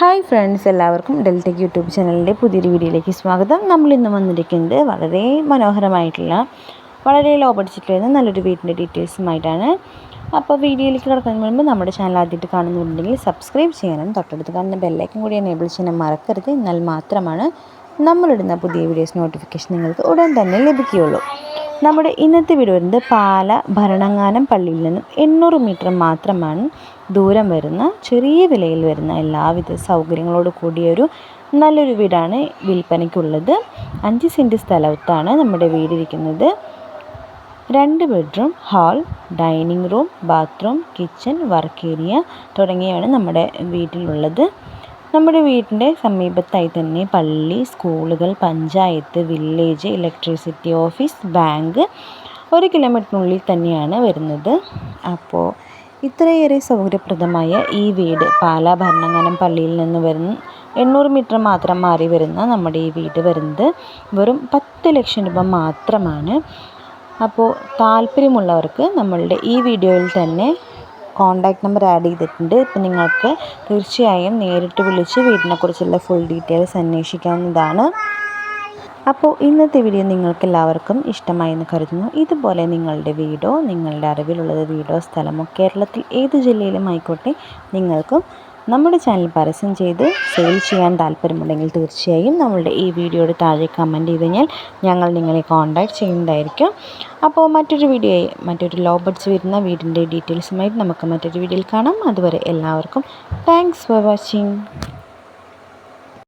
Hi friends എല്ലാവർക്കും ഡെൽറ്റക് YouTube ചാനലിന്റെ പുതിയൊരു വീഡിയോയിലേക്ക് സ്വാഗതം. നമ്മൾ ഇന്ന് വന്നിരിക്കുന്നത് വളരെ മനോഹരമായിട്ടുള്ള വളരെ ലോ ബഡ്ജറ്റിൽ വരുന്ന നല്ലൊരു വീടിന്റെ ഡീറ്റെയിൽസുമായിട്ടാണ് അപ്പോൾ വീഡിയോയിലേക്ക് കിടക്കുന്നതിന് മുമ്പ് നമ്മുടെ ചാനൽ ആദ്യമായിട്ട് കാണുന്നുണ്ടെങ്കിൽ സബ്സ്ക്രൈബ് ചെയ്യാനും തൊട്ടടുത്ത് കാണുന്ന ബെല്ലൈക്കൻ കൂടി എനേബിൾ ചെയ്യാനും മറക്കരുത്. എന്നാൽ മാത്രമാണ് നമ്മളിടുന്ന പുതിയ വീഡിയോസ് നോട്ടിഫിക്കേഷൻ നിങ്ങൾക്ക് ഉടൻ തന്നെ ലഭിക്കുകയുള്ളൂ. നമ്മുടെ ഇന്നത്തെ വീട് വരുന്നത് പാല ഭരണങ്ങാനം പള്ളിയിൽ നിന്നും എണ്ണൂറ് മീറ്റർ മാത്രമാണ് ദൂരം വരുന്ന ചെറിയ വിലയിൽ വരുന്ന എല്ലാവിധ സൗകര്യങ്ങളോട് കൂടിയൊരു നല്ലൊരു വീടാണ് വിൽപ്പനയ്ക്കുള്ളത്. അഞ്ച് സെന്റ് സ്ഥലത്താണ് നമ്മുടെ വീടിരിക്കുന്നത് രണ്ട് bedroom hall dining room bathroom kitchen work area തുടങ്ങിയാണ് നമ്മുടെ വീട്ടിലുള്ളത്. നമ്മുടെ വീടിന്റെ സമീപത്തായി തന്നെ പള്ളി സ്കൂളുകൾ panchayat village electricity office bank ഒരു കിലോമീറ്ററിനുള്ളിൽ തന്നെയാണ് വരുന്നത്. അപ്പോൾ ഇത്രയേറെ സൗകര്യപ്രദമായ ഈ വീട് പാലാ ഭരണങ്ങാനം പള്ളിയിൽ നിന്ന് വരുന്ന എണ്ണൂറ് മീറ്റർ മാത്രം മാറി വരുന്ന നമ്മുടെ ഈ വീട് വരുന്നത് വെറും പത്ത് ലക്ഷം രൂപ മാത്രമാണ്. അപ്പോൾ താല്പര്യമുള്ളവർക്ക് നമ്മളുടെ ഈ വീഡിയോയിൽ തന്നെ കോൺടാക്റ്റ് നമ്പർ ആഡ് ചെയ്തിട്ടുണ്ട്. ഇപ്പം നിങ്ങൾക്ക് തീർച്ചയായും നേരിട്ട് വിളിച്ച് വീടിനെക്കുറിച്ചുള്ള ഫുൾ ഡീറ്റെയിൽസ് അന്വേഷിക്കാവുന്നതാണ്. അപ്പോൾ ഇന്നത്തെ വീഡിയോ നിങ്ങൾക്ക് എല്ലാവർക്കും ഇഷ്ടമായി എന്ന് കരുതുന്നു. ഇതുപോലെ നിങ്ങളുടെ വീടോ നിങ്ങളുടെ അറിവിലുള്ളത് വീടോ സ്ഥലമോ കേരളത്തിൽ ഏത് ജില്ലയിലും ആയിക്കോട്ടെ നിങ്ങൾക്കും നമ്മുടെ ചാനൽ പരസ്യം ചെയ്ത് സെയിൽ ചെയ്യാൻ താല്പര്യമുണ്ടെങ്കിൽ തീർച്ചയായും നമ്മളുടെ ഈ വീഡിയോയുടെ താഴെ കമന്റ് ചെയ്ത് കഴിഞ്ഞാൽ ഞങ്ങൾ നിങ്ങളെ കോൺടാക്റ്റ് ചെയ്യുന്നതായിരിക്കും. അപ്പോൾ മറ്റൊരു വീഡിയോ മറ്റൊരു ലോ ബഡ്സ് വരുന്ന വീടിന്റെ ഡീറ്റെയിൽസുമായിട്ട് നമുക്ക് മറ്റൊരു വീഡിയോയിൽ കാണാം. അതുവരെ എല്ലാവർക്കും താങ്ക്സ് ഫോർ വാച്ചിങ്